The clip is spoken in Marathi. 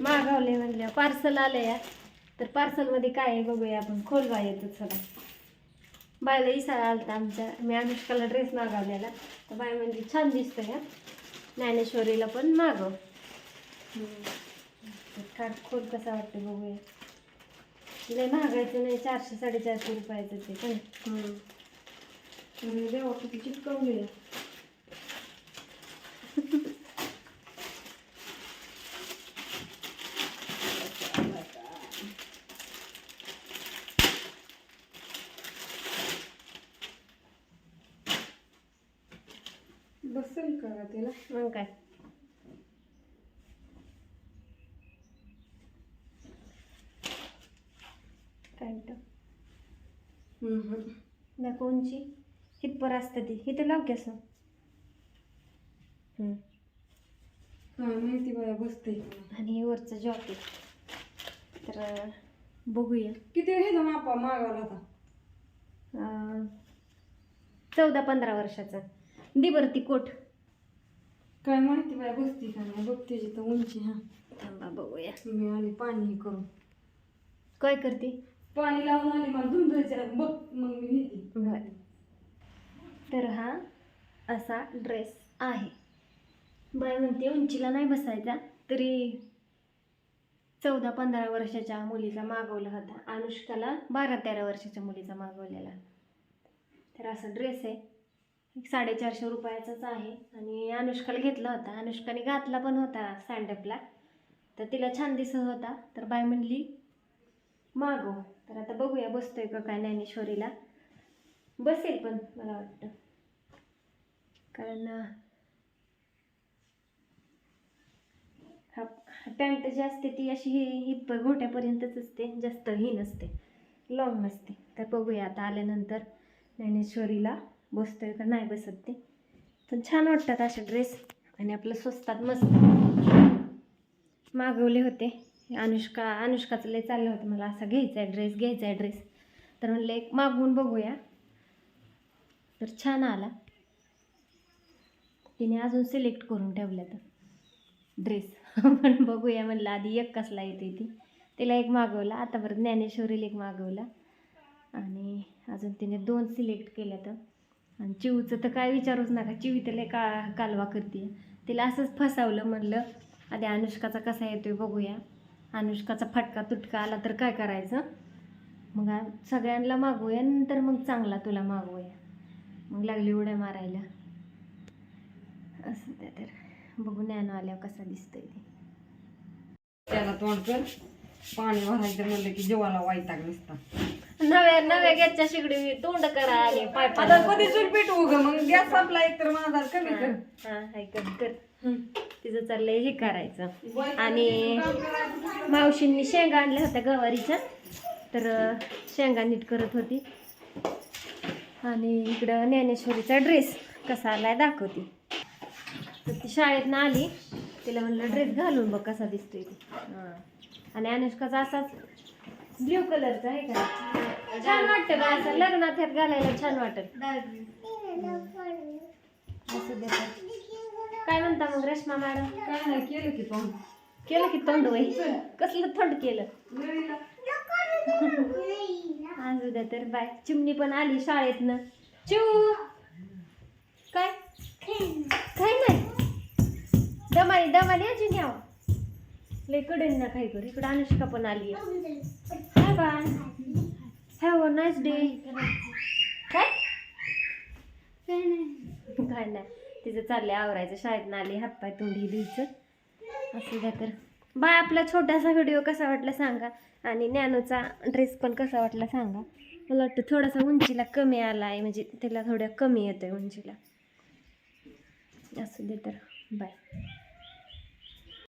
मागवले म्हणल्या पार्सल आलं या तर पार्सलमध्ये काय आहे बघूया आपण. खोलवा येतो चला बायला इसाळा आलता आमच्या. मी अनुष्काला ड्रेस मागवलेला. तर बाय म्हणजे छान दिसतं या ज्ञानेश्वरीला पण मागव. हम्म. खोल कसा वाटतं बघूया. लय महागायचं नाही चारशे साडेचारशे रुपयाचं ते पण. देवा किती चिटकवली आहे. बसेल का तिला? मग काय? हम्म. दाखव उंची हितपर असतं ती. इथं लाव की असं. हम्म. काय माहिती बसते. आणि हे वरचं जॉकेट तर बघूया. किती ह्याचा मापा मागवला होता? अं, चौदा पंधरा वर्षाचा. दिवरती कोट. काय माहिती बाया बसते का नाही? बघ त्याची तर उंची हा थांबा बघूया. मी आली पाणी हे करून. काय करते? पाणी लावून आली मला धुंदायचं बघ मग मी घेते बरं. तर हा असा ड्रेस आहे. बाय म्हणते उंचीला नाही बसायचा तरी चौदा पंधरा वर्षाच्या मुलीचा मागवला होता. अनुष्काला बारा तेरा वर्षाच्या मुलीचा मागवलेला. तर असा ड्रेस आहे. एक साडेचारशे रुपयाचाच आहे. आणि अनुष्काला घेतला होता. अनुष्काने घातला पण होता सँडअपला तर तिला छान दिसत होता. तर बाय म्हणली मागो तर आता बघूया बसतोय का काय ज्ञानेश्वरीला. बसेल पण मला वाटतं. कारण हा पॅन्ट जी असते ती अशी ही हितपर घोट्यापर्यंतच असते. जास्त ही नसते. लॉंग नसते. तर बघूया आता आल्यानंतर ज्ञानेश्वरीला. बसतोय का? नाही बसत ते. पण छान वाटतात असे ड्रेस आणि आपलं स्वस्तात मस्त. मागवले होते. अनुष्का अनुष्काचं लय चाललं होतं मला. असा घ्यायचा आहे ड्रेस घ्यायचा आहे ड्रेस तर म्हणलं एक मागवून बघूया. तर छान आला. तिने अजून सिलेक्ट करून ठेवल्या तर ड्रेस पण बघूया म्हणलं आधी एक कसला येते ती. तिला एक मागवला. आता बरं ज्ञानेश्वरीला एक मागवला. आणि अजून तिने दोन सिलेक्ट केल्या तर आणि चिवचं तर काय विचारूच नका. चिवी त्याला का कालवा करते. तिला असंच फसावलं म्हणलं आधी अनुष्काचा कसा येतोय बघूया. अनुष्काचा फटका तुटका आला तर काय करायचं? मग सगळ्यांना मागूया नंतर मग चांगला तुला मागवूया मग लागली उड्या मारायला. असं त्या तर. बघू ज्ञान आल्यावर कसा दिसतोय ते. त्याला तोंड कर. पाणी भरायचं म्हणलं की जेवाला वाईटाग नसता. नव्या नव्या गॅसच्या शिगडी तोंड करा आले पाय पाय. आता कधी चूल पेटवू ग मग गॅस आपला एक तर माझा कमी कर. हा हाय कर कर तिचं चाललंय हे करायचं. आणि आणि मावशींनी शेंगा आणल्या होत्या गवारीच्या. तर शेंगा नीट करत होती. आणि इकडं ज्ञानेश्वरीचा ड्रेस कसा आलाय दाखवते. तर ती शाळेतनं आली. तिला म्हणलं ड्रेस घालून बघ कसा दिसतोय ती. हां. आणि अनुष्काचा असाच. ब्ल्यू कलरचा आहे का? छान वाटतं का असं लग्नात ह्यात घालायला छान वाटत. असं देतात काय म्हणता मग रेश्मा मॅडम? काय नाही केलं की तोंड. केलं की तोंड वय कसलं थंड केलं? आज उद्या तर बाय. चिमणी पण आली शाळेतनं. चिव काय? काय नाही. दमानी दमानी अजून यावं. लय कडेन ना काही कर इकडं अनुष्का पण आली bye have a nice day काय काय नाही तिचं चाललंय आवरायचं. शाळेतनं आली हातपाय तोंडी द्यायचं असं द्या तर. बाय आपला छोटासा व्हिडिओ कसा वाटला सांगा. आणि नॅनोचा ड्रेस पण कसा वाटला सांगा. मला वाटतं थोडासा उंचीला कमी आला आहे म्हणजे तिला थोड्या कमी येतोय उंचीला. असू दे तर. बाय.